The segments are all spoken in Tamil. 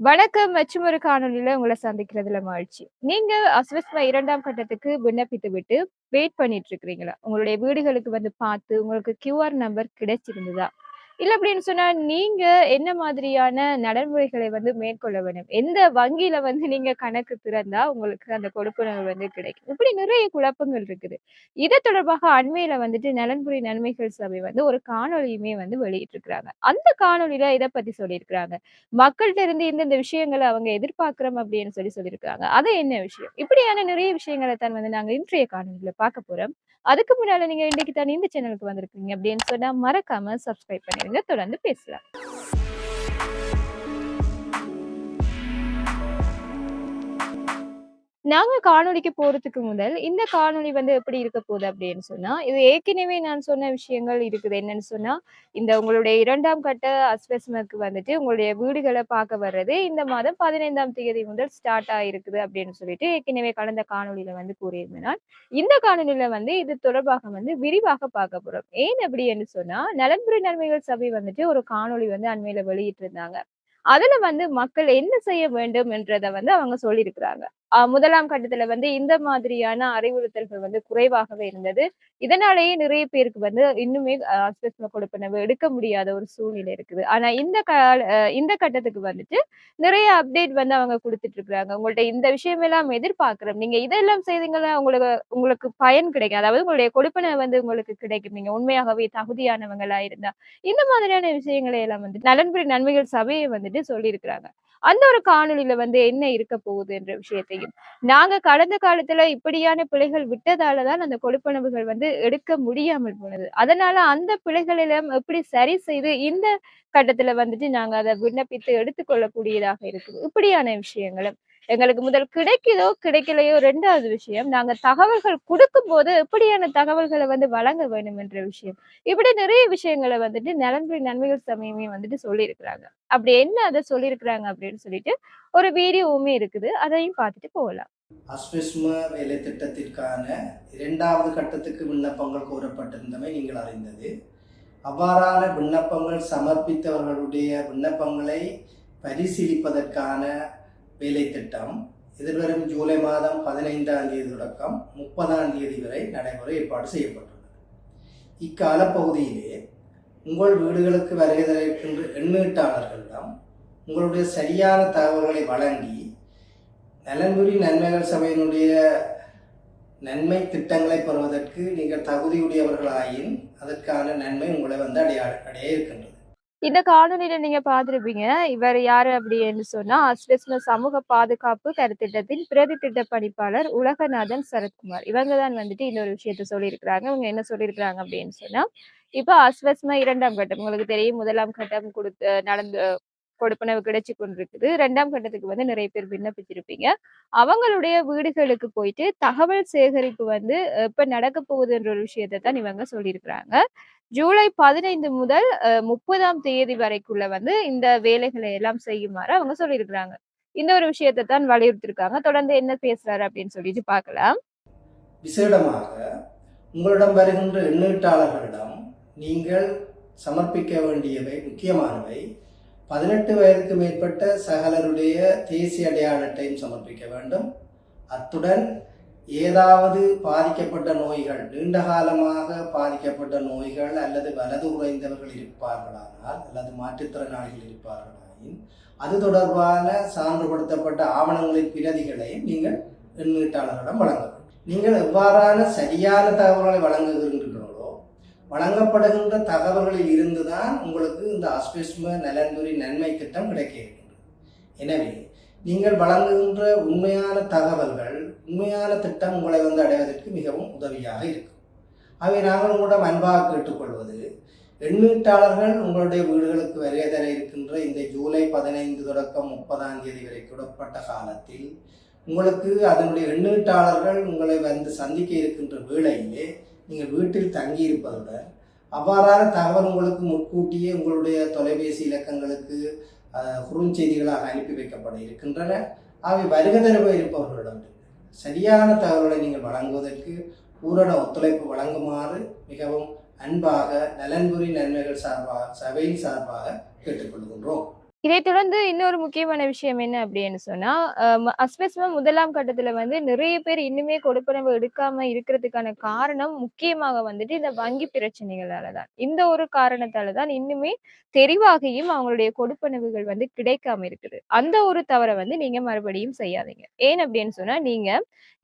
வணக்கம் மற்றும் ஒரு காணொலியில உங்களை சந்திக்கிறதுல மகிழ்ச்சி. நீங்க அஸ்வஸ்மா இரண்டாம் கட்டத்துக்கு விண்ணப்பித்து விட்டு வெயிட் பண்ணிட்டு இருக்கிறீங்களா? உங்களுடைய வீடுகளுக்கு வந்து பார்த்து உங்களுக்கு கியூஆர் நம்பர் கிடைச்சிருந்ததா? இல்ல அப்படின்னு சொன்னா, நீங்க என்ன மாதிரியான நடைமுறைகளை வந்து மேற்கொள்ள வேண்டும்? எந்த வங்கியில வந்து நீங்க கணக்கு திறந்தா உங்களுக்கு அந்த கொடுப்புணர்வு வந்து கிடைக்கும்? இப்படி நிறைய குழப்பங்கள் இருக்குது. இது தொடர்பாக அண்மையில வந்துட்டு நலன்புரி நன்மைகள் சபை வந்து ஒரு காணொளியுமே வந்து வெளியிட்டிருக்கிறாங்க. அந்த காணொளியில இதை பத்தி சொல்லியிருக்கிறாங்க. மக்கள்கிட்ட இருந்து இந்தந்த விஷயங்களை அவங்க எதிர்பார்க்கிறோம் அப்படின்னு சொல்லி சொல்லியிருக்காங்க. அது என்ன விஷயம்? இப்படியான நிறைய விஷயங்கள தான் வந்து நாங்க இன்றைய காணொலியில பார்க்க போறோம். அதுக்கு முன்னால நீங்க இன்னைக்கு தான் இந்த சேனலுக்கு வந்திருக்கீங்க அப்படின்னு சொன்னா மறக்காம சப்ஸ்கிரைப் பாருங்க தொடர்ந்து பேசலாம். நாங்க காணொளிக்கு போறதுக்கு முதல், இந்த காணொளி வந்து எப்படி இருக்க போகுது அப்படின்னு சொன்னா, இது ஏற்கனவே நான் சொன்ன விஷயங்கள் இருக்குது. என்னன்னு சொன்னா, இந்த உங்களுடைய இரண்டாம் கட்ட அஸ்வஸ்மக்கு வந்துட்டு உங்களுடைய வீடுகளை பார்க்க வர்றது இந்த மாதம் 15ஆம் தேதி முதல் ஸ்டார்ட் ஆயிருக்குது அப்படின்னு சொல்லிட்டு ஏற்கனவே கடந்த காணொலியில வந்து கூறியிருந்தேன் நான். இந்த காணொலியில வந்து இது தொடர்பாக வந்து விரிவாக பார்க்க போறோம். ஏன் அப்படின்னு சொன்னா, நலன்புரி நன்மைகள் சபை வந்துட்டு ஒரு காணொளி வந்து அண்மையில வெளியிட்டிருந்தாங்க. அதுல வந்து மக்கள் என்ன செய்ய வேண்டும் என்றத வந்து அவங்க சொல்லியிருக்கிறாங்க. முதலாம் கட்டத்துல வந்து இந்த மாதிரியான அறிவுறுத்தல்கள் வந்து குறைவாகவே இருந்தது. இதனாலேயே நிறைய பேருக்கு வந்து இன்னுமே அ கொடுப்பனவு எடுக்க முடியாத ஒரு சூழ்நிலை இருக்குது. ஆனா இந்த கால இந்த கட்டத்துக்கு வந்துட்டு நிறைய அப்டேட் வந்து அவங்க கொடுத்துட்டு இருக்கிறாங்க. உங்கள்ட்ட இந்த விஷயமெல்லாம் எதிர்பார்க்கிறோம். நீங்க இதெல்லாம் செய்தீங்கன்னா உங்களுக்கு உங்களுக்கு பயன் கிடைக்கும். அதாவது உங்களுடைய கொடுப்பனவு வந்து உங்களுக்கு கிடைக்கும். நீங்க உண்மையாகவே தகுதியானவங்களா இருந்தா. இந்த மாதிரியான விஷயங்களை எல்லாம் வந்து நலன்புரி நன்மைகள் சபையை வந்துட்டு சொல்லியிருக்கிறாங்க. அந்த ஒரு காணொலியில வந்து என்ன இருக்க போகுது என்ற விஷயத்தையும், நாங்க கடந்த காலத்துல இப்படியான பிழைகள் விட்டதாலதான் அந்த கொடுப்பனவுகள் வந்து எடுக்க முடியாமல் போனது. அதனால அந்த பிழைகள் எப்படி சரி செய்து இந்த கட்டத்துல வந்துட்டு நாங்க அதை விண்ணப்பித்து எடுத்துக்கொள்ளக்கூடியதாக இருக்குது. இப்படியான விஷயங்களும். எங்களுக்கு முதல் கிடைக்குதோ, கிடைக்கலையோ ரெண்டாவது விஷயம், நாங்க தகவல்கள் கொடுக்கும் போது எப்படியான தகவல்களை வந்து வழங்க வேண்டும் என்ற விஷயம். இப்படி நிறைய விஷயங்கள வந்துட்டு நலன்புரி நன்மைகள் சமயமே வந்துட்டு சொல்லியிருக்கிறாங்க. அப்படி என்ன அதை சொல்லியிருக்கிறாங்க அப்படின்னு சொல்லிட்டு ஒரு வீடியோவுமே இருக்குது. அதையும் பார்த்துட்டு போகலாம். அஸ்விஸ்ம வேலை திட்டத்திற்கான இரண்டாவது கட்டத்துக்கு விண்ணப்பங்கள் கோரப்பட்டிருந்தமை நீங்கள் அறிந்தது அவ்வாறான விண்ணப்பங்கள் சமர்ப்பித்தவர்களுடைய விண்ணப்பங்களை பரிசீலிப்பதற்கான வேலை திட்டம் எதிர்வரும் ஜூலை மாதம் பதினைந்தாம் தேதி தொடக்கம் முப்பதாம் தேதி வரை நடைமுறை ஏற்பாடு செய்யப்பட்டுள்ளது. இக்கால பகுதியிலே உங்கள் வீடுகளுக்கு வருகை தருகின்ற எண்ணீட்டாளர்களிடம் உங்களுடைய சரியான தகவல்களை வழங்கி நலன்புரி நன்மைகள் சபையினுடைய நன்மை திட்டங்களை பெறுவதற்கு நீங்கள் தகுதியுடையவர்களாயின் அதற்கான நன்மை உங்களை வந்து அடைய அடைய இருக்கின்றது. இந்த காணொளியில நீங்க பார்த்துருப்பீங்க இவர் யாரு அப்படின்னு சொன்னா, அஸ்வஸ்ம சமூக பாதுகாப்பு கருத்திட்டத்தின் பிரதி திட்ட பணிப்பாளர் உலகநாதன் சரத்குமார். இவங்க தான் வந்துட்டு இந்த ஒரு விஷயத்த சொல்லியிருக்கிறாங்க. இவங்க என்ன சொல்லியிருக்கிறாங்க அப்படின்னு சொன்னா, இப்போ அஸ்வஸ்ம இரண்டாம் கட்டம் உங்களுக்கு தெரியும். முதலாம் கட்டம் கொடுத்து நடந்து கொடுப்பனவு கிடைச்சு கொண்டிருக்குது. ரெண்டாம் கட்டத்துக்கு வந்து நிறைய பேர் விண்ணப்பிச்சிருப்பீங்க. அவங்களுடைய வீடுகளுக்கு போயிட்டு தகவல் சேகரிப்பு வந்து எப்ப நடக்க போகுதுன்ற ஒரு விஷயத்தை தான் இவங்க சொல்லியிருக்கிறாங்க. ஜூலை 15 முதல் முப்பதாம் தேதி வரைக்குள்ள வந்து இந்த வேலைகளை எல்லாம் செய்யுமாறு அவங்க சொல்லியிருக்கிறாங்க. இந்த ஒரு விஷயத்தை தான் வலியுறுத்திருக்காங்க தொடர்ந்து என்ன பேசுறாரு அப்படின்னு சொல்லிட்டு பார்க்கலாம். விசேடமாக உங்களிடம் வருகின்ற எண்ணீட்டாளர்களிடம் நீங்கள் சமர்ப்பிக்க வேண்டியவை முக்கியமானவை பதினெட்டு வயதுக்கு மேற்பட்ட சகலருடைய தேசிய அடையாள அட்டையும் சமர்ப்பிக்க வேண்டும். அத்துடன் ஏதாவது பாதிக்கப்பட்ட நோய்கள் நீண்ட காலமாக பாதிக்கப்பட்ட நோய்கள் அல்லது வலது குறைந்தவர்கள் இருப்பார்களானால் அல்லது மாற்றுத்திறனாளிகள் இருப்பார்களாயின் அது தொடர்பான சான்றுபடுத்தப்பட்ட ஆவணங்களின் பிரதிகளையும் நீங்கள் எண்ணீட்டாளர்களிடம் வழங்க வேண்டும். நீங்கள் எவ்வாறான சரியான தகவல்களை வழங்குகின்றீர்களோ வழங்கப்படுகின்ற தகவல்களில் இருந்துதான் உங்களுக்கு இந்த அஸ்பெஸ்ம நலன்புரி நன்மை திட்டம் கிடைக்க இருக்கின்றது. எனவே நீங்கள் வழங்குகின்ற உண்மையான தகவல்கள் உண்மையான திட்டம் உங்களை வந்து அடைவதற்கு மிகவும் உதவியாக இருக்கும். அவை நாங்கள் உங்களிடம் அன்பாக கேட்டுக்கொள்வது எண்ணீட்டாளர்கள் உங்களுடைய வீடுகளுக்கு வருகை தர இருக்கின்ற இந்த ஜூலை பதினைந்து தொடக்கம் முப்பதாம் தேதி வரை கூடப்பட்ட காலத்தில் உங்களுக்கு அதனுடைய எண்ணீட்டாளர்கள் உங்களை வந்து சந்திக்க இருக்கின்ற வேளையிலே நீங்கள் வீட்டில் தங்கியிருப்பதுடன் அவ்வாறான தகவல் உங்களுக்கு முன்கூட்டியே உங்களுடைய தொலைபேசி இலக்கங்களுக்கு குறுஞ்செய்திகளாக அனுப்பி வைக்கப்பட இருக்கின்றன. அவை வருக தரவ இருப்பவர்களிடம் சரியான தகவல்களை நீங்கள் வழங்குவதற்கு பூரண ஒத்துழைப்பு வழங்குமாறு மிகவும் அன்பாக நலன்புரி நன்மைகள் சார்பாக சபையின் சார்பாக கேட்டுக்கொள்கின்றோம். இதை தொடர்ந்து இன்னொரு முக்கியமான விஷயம் என்ன அப்படின்னு சொன்னா, அ முதலாம் கட்டத்துல வந்து நிறைய பேர் இன்னுமே கொடுப்பனவு எடுக்காம இருக்கிறதுக்கான காரணம் முக்கியமாக வந்துட்டு இந்த வங்கி பிரச்சனைகளால தான். இந்த ஒரு காரணத்தால தான் இன்னுமே தெரிவாகியும் அவங்களுடைய கொடுப்பனவுகள் வந்து கிடைக்காம இருக்குது. அந்த ஒரு தவறை வந்து நீங்க மறுபடியும் செய்யாதீங்க. ஏன் அப்படின்னு சொன்னா, நீங்க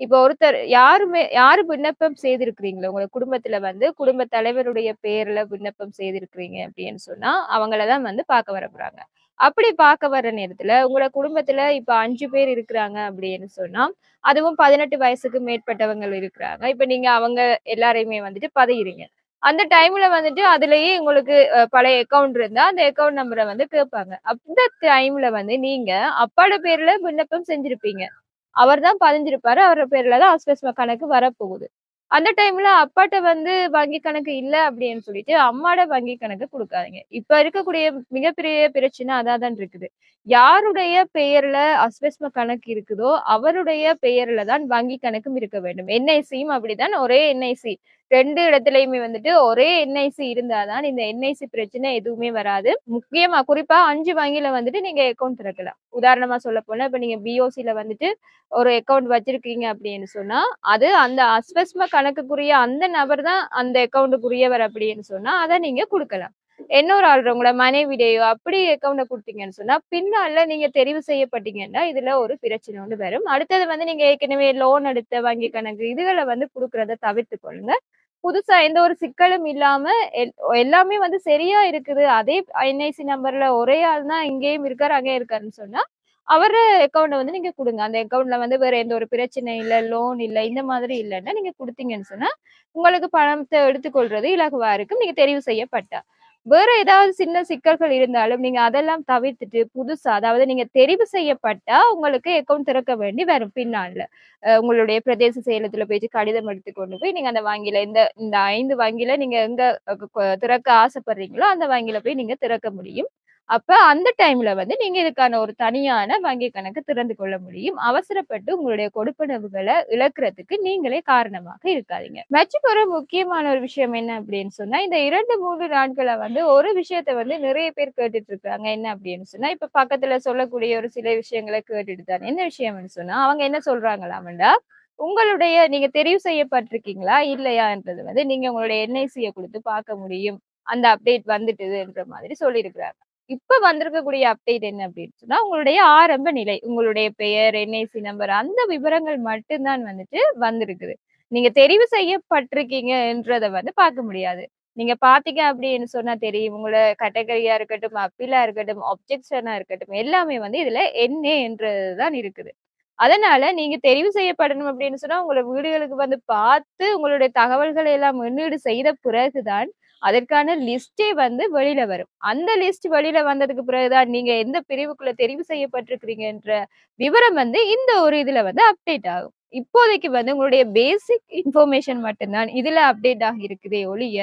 இப்ப ஒருத்தர் யாருமே யாரு விண்ணப்பம் செய்திருக்கிறீங்களோ, உங்க குடும்பத்துல வந்து குடும்ப தலைவருடைய பேர்ல விண்ணப்பம் செய்திருக்கிறீங்க அப்படின்னு சொன்னா, அவங்களதான் வந்து பார்க்க வரப்போறாங்க. அப்படி பார்க்க வர நேரத்துல, உங்களோட குடும்பத்துல இப்ப அஞ்சு பேர் இருக்கிறாங்க அப்படின்னு சொன்னா, அதுவும் 18 வயசுக்கு மேற்பட்டவங்கள் இருக்கிறாங்க. இப்ப நீங்க அவங்க எல்லாரையுமே வந்துட்டு பதையிறீங்க அந்த டைம்ல வந்துட்டு அதுலயே உங்களுக்கு பழைய அக்கவுண்ட் இருந்தா, அந்த அக்கவுண்ட் நம்பரை வந்து கேட்பாங்க. அந்த டைம்ல வந்து நீங்க அப்பாட பேர்ல விண்ணப்பம் செஞ்சிருப்பீங்க. அவர் தான் பதிஞ்சிருப்பாரு. அவரு பேர்ல தான் அஸ்வஸ்ம கணக்கு வரப்போகுது. அந்த டைம்ல அப்பாட்ட வந்து வங்கி கணக்கு இல்ல அப்படின்னு சொல்லிட்டு, அம்மாட வங்கி கணக்கு கொடுக்காதீங்க இப்ப இருக்கக்கூடிய மிகப்பெரிய பிரச்சனை அதான் தான் இருக்குது. யாருடைய பெயர்ல அஸ்வஸ்ம கணக்கு இருக்குதோ, அவருடைய பெயர்ல தான் வங்கி கணக்கும் இருக்க வேண்டும். என்ஐசியும் அப்படிதான். ஒரே என்ஐசி ரெண்டு இடத்துலயுமே வந்துட்டு ஒரே என்ஐசி இருந்தாதான் இந்த என்ஐசி பிரச்சனை எதுவுமே வராது. முக்கியமா குறிப்பா அஞ்சு வங்கியில வந்துட்டு நீங்க அக்கௌண்ட் திறக்கலாம். உதாரணமா சொல்லப்போனா, இப்ப நீங்க பிஓசில வந்துட்டு ஒரு அக்கௌண்ட் வச்சிருக்கீங்க அப்படின்னு சொன்னா, அது அந்த அஸ்வஸ்ம கணக்குக்குரிய அந்த நபர் தான் அந்த அக்கௌண்ட்டுக்குரியவர் அப்படின்னு சொன்னா, அதை நீங்க கொடுக்கலாம் இன்னொரு ஆள் உங்களை மனைவிடையோ அப்படி அக்கௌண்ட கொடுத்தீங்கன்னு சொன்னா, பின்னால நீங்க தெரிவு செய்யப்பட்டீங்கன்னா, இதுல ஒரு பிரச்சனை ஒன்று வரும். அடுத்தது வந்து நீங்க ஏற்கனவே லோன் எடுத்த வங்கி கணக்கு இதுகளை வந்து கொடுக்கறத தவிர்த்து கொள்ளுங்க. புதுசா எந்த ஒரு சிக்கலும் இல்லாம எல் எல்லாமே வந்து சரியா இருக்குது. அதே என்ஐசி நம்பர்ல ஒரே ஆள் தான் இங்கேயும் இருக்காரு, அங்கேயும் இருக்காருன்னு சொன்னா, அவரு அக்கவுண்ட்ட வந்து நீங்க கொடுங்க அந்த அக்கௌண்ட்ல வந்து வேற எந்த ஒரு பிரச்சனை இல்ல, லோன் இல்ல, இந்த மாதிரி இல்லைன்னா நீங்க கொடுத்தீங்கன்னு சொன்னா, உங்களுக்கு பணத்தை எடுத்துக்கொள்றது இலகுவா இருக்கும். நீங்க தெரிவு செய்யப்பட்டா. வேற ஏதாவது சின்ன சிக்கல்கள் இருந்தாலும், நீங்க அதெல்லாம் தவிர்த்துட்டு புதுசா அதாவது நீங்க தெரிவு செய்யப்பட்டா, உங்களுக்கு அக்கௌண்ட் திறக்க வேண்டி வரும் பின்னால. உங்களுடைய பிரதேச செயலத்துல போயிட்டு கடிதம் எடுத்து கொண்டு போய் நீங்க அந்த வங்கியில இந்த இந்த ஐந்து வங்கியில நீங்க எங்க திறக்க ஆசைப்படுறீங்களோ, அந்த வங்கியில போய் நீங்க திறக்க முடியும். அப்ப அந்த டைம்ல வந்து நீங்க இதுக்கான ஒரு தனியான வங்கி கணக்கு திறந்து கொள்ள முடியும். அவசரப்பட்டு உங்களுடைய கொடுப்பனவுகளை இழக்கிறதுக்கு நீங்களே காரணமாக இருக்காதீங்க. மற்றும் ஒரு முக்கியமான ஒரு விஷயம் என்ன அப்படின்னு சொன்னா, இந்த இரண்டு மூன்று நாட்களை வந்து ஒரு விஷயத்த வந்து நிறைய பேர் கேட்டுட்டு இருக்காங்க. என்ன அப்படின்னு சொன்னா, இப்ப பக்கத்துல சொல்லக்கூடிய ஒரு சில விஷயங்களை கேட்டுட்டு தான். என்ன விஷயம்னு சொன்னா, அவங்க என்ன சொல்றாங்களாம்டா, உங்களுடைய நீங்க தெரிவு செய்யப்பட்டிருக்கீங்களா? இல்லையான்றது வந்து நீங்க உங்களுடைய என்ஐசியை கொடுத்து பார்க்க முடியும். அந்த அப்டேட் வந்துட்டுதுன்ற மாதிரி சொல்லியிருக்கிறாங்க. இப்ப வந்திருக்கக்கூடிய அப்டேட் என்ன அப்படின்னு சொன்னா, உங்களுடைய ஆரம்ப நிலை. உங்களுடைய பெயர், என்ஐசி நம்பர் அந்த விவரங்கள் மட்டும் தான் வந்துட்டு வந்திருக்குது. நீங்க தெரிவு செய்யப்பட்டிருக்கீங்கன்றத வந்து பார்க்க முடியாது. நீங்க பார்த்தீங்க அப்படின்னு சொன்னா தெரியும். உங்களோட கேட்டகரியா இருக்கட்டும், அப்பீலா இருக்கட்டும், அப்ஜெக்ஷனா இருக்கட்டும், எல்லாமே வந்து இதுல என்ஏ என்றதுதான் இருக்குது. அதனால நீங்க தெரிவு செய்யப்படணும் அப்படின்னு சொன்னா, உங்களை வீடுகளுக்கு வந்து பார்த்து உங்களுடைய தகவல்களை எல்லாம் முன்னீடு செய்த பிறகு தான், அதற்கான லிஸ்ட்டே வந்து வெளியில வரும். அந்த லிஸ்ட் வெளியில வந்ததுக்கு பிறகு தான் நீங்க எந்த பிரிவுக்குள்ள தெரிவு செய்யப்பட்டிருக்கிறீங்கன்ற விவரம் வந்து இந்த ஒரு இதுல வந்து அப்டேட் ஆகும். இப்போதைக்கு வந்து உங்களுடைய பேசிக் இன்ஃபர்மேஷன் மட்டும் தான் இதுல அப்டேட் ஆகியிருக்குதே ஒழிய,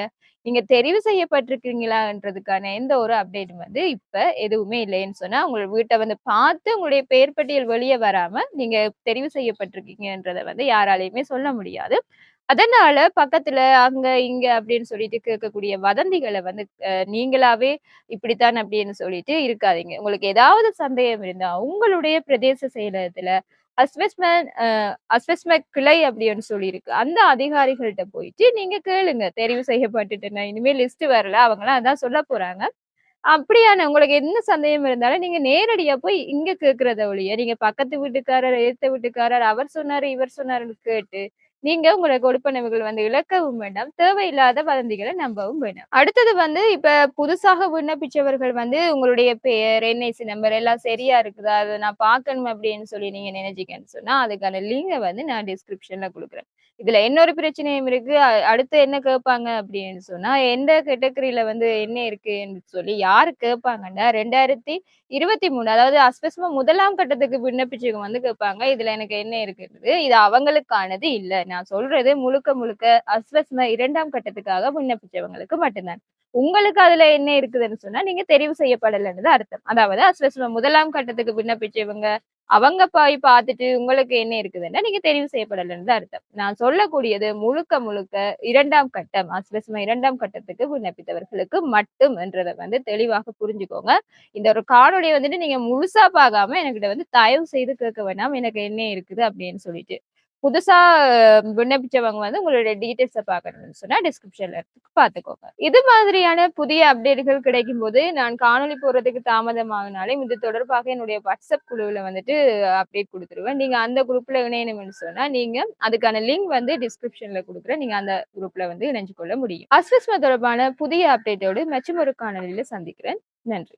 நீங்க தெரிவு செய்யப்பட்டிருக்கீங்களான்றதுக்கான எந்த ஒரு அப்டேட்டும் வந்து இப்ப எதுவுமே இல்லைன்னு சொன்னா, உங்க வீட்ட வந்து பார்த்து உங்களுடைய பெயர் பட்டியல் வெளியே வராம, நீங்க தெரிவு செய்யப்பட்டிருக்கீங்கன்றத வந்து யாராலையுமே சொல்ல முடியாது. அதனால பக்கத்துல அங்க, இங்க அப்படின்னு சொல்லிட்டு கேட்கக்கூடிய வதந்திகளை வந்து அ நீங்களாவே இப்படித்தான் அப்படின்னு சொல்லிட்டு இருக்காதீங்க. உங்களுக்கு ஏதாவது சந்தேகம் இருந்தா, உங்களுடைய பிரதேச செயலகத்துல அஸ்வஸ்மன் அஸ்வஸ்ம கிளை அப்படின்னு சொல்லி இருக்கு. அந்த அதிகாரிகள்கிட்ட போயிட்டு நீங்க கேளுங்க. தெரிவு செய்யப்பட்டுட்டேன்னா இனிமேல் லிஸ்ட் வரல. அவங்கலாம் அதான் சொல்லப் போறாங்க. அப்படியான உங்களுக்கு என்ன சந்தேகம் இருந்தாலும் நீங்க நேரடியா போய் இங்க கேட்கிறத ஒழிய, நீங்க பக்கத்து வீட்டுக்காரர், எதிர்த்த வீட்டுக்காரர், அவர் சொன்னாரு, இவர் சொன்னாருன்னு கேட்டு, நீங்க உங்களோட கொடுப்பனவுகள் வந்து இழக்கவும் வேண்டாம். தேவையில்லாத வதந்திகளை நம்பவும் வேண்டாம். அடுத்தது வந்து இப்ப புதுசாக விண்ணப்பிச்சவர்கள் வந்து உங்களுடைய பெயர், என்ஐசி நம்பர் எல்லாம் சரியா இருக்குதா? அதை நான் பார்க்கணும் அப்படின்னு சொல்லி நீங்க நினைச்சீங்கன்னு சொன்னா, அதுக்கான லிங்கை வந்து நான் டிஸ்கிரிப்ஷன்ல கொடுக்குறேன் இதுல இன்னொரு பிரச்சனையும் இருக்கு. அடுத்து என்ன கேட்பாங்க அப்படின்னு சொன்னா, எந்த கேட்டகரியில வந்து என்ன இருக்குன்னு சொல்லி யாரு கேட்பாங்கன்னா, 2023 அதாவது அஸ்வஸ்ம முதலாம் கட்டத்துக்கு விண்ணப்பிச்சவங்க வந்து கேட்பாங்க. இதுல எனக்கு என்ன இருக்குன்றது. இது அவங்களுக்கானது இல்ல. நான் சொல்றது முழுக்க முழுக்க அஸ்வஸ்ம இரண்டாம் கட்டத்துக்காக விண்ணப்பிச்சவங்களுக்கு மட்டும்தான் உங்களுக்கு அதுல என்ன இருக்குதுன்னு சொன்னா, நீங்க தெரிவு செய்யப்படலன்னு தான் அர்த்தம். அதாவது அஸ்வஸ்ம முதலாம் கட்டத்துக்கு விண்ணப்பிச்சவங்க, அவங்க போய் பார்த்துட்டு உங்களுக்கு என்ன இருக்குதுன்னா நீங்க தெரிவு செய்யப்படலைன்னு தான் அர்த்தம். நான் சொல்லக்கூடியது முழுக்க முழுக்க இரண்டாம் கட்டம் அஸ்வசம இரண்டாம் கட்டத்துக்கு விண்ணப்பித்தவர்களுக்கு மட்டும் என்றதை வந்து தெளிவாக புரிஞ்சுக்கோங்க. இந்த ஒரு காணொளியை வந்துட்டு நீங்க முழுசா பார்க்காம என்கிட்ட வந்து தயவு செய்து கேட்க வேண்டாம் எனக்கு என்ன இருக்குது அப்படின்னு சொல்லிட்டு. புதுசா விண்ணப்பிச்சவங்க வந்து உங்களுடைய டீட்டெயில்ஸை பார்க்கணும்னு சொன்னா டிஸ்கிரிப்ஷன்ல இருக்கு. பார்த்துக்கோங்க. இது மாதிரியான புதிய அப்டேட்டுகள் கிடைக்கும் போது நான் காணொலி போறதுக்கு தாமதமாகினாலும் இது தொடர்பாக என்னுடைய வாட்ஸ்அப் குழுவில் வந்துட்டு அப்டேட் கொடுத்துருவேன். நீங்க அந்த குரூப்ல இணையணும்னு சொன்னா நீங்க அதுக்கான லிங்க் வந்து டிஸ்கிரிப்ஷன்ல கொடுக்குறேன் நீங்க அந்த குரூப்ல வந்து இணைஞ்சு கொள்ள முடியும். அஸ்வஸ்மா தொடர்பான புதிய அப்டேட்டோடு மற்றும் ஒரு காணொலியில சந்திக்கிறேன். நன்றி.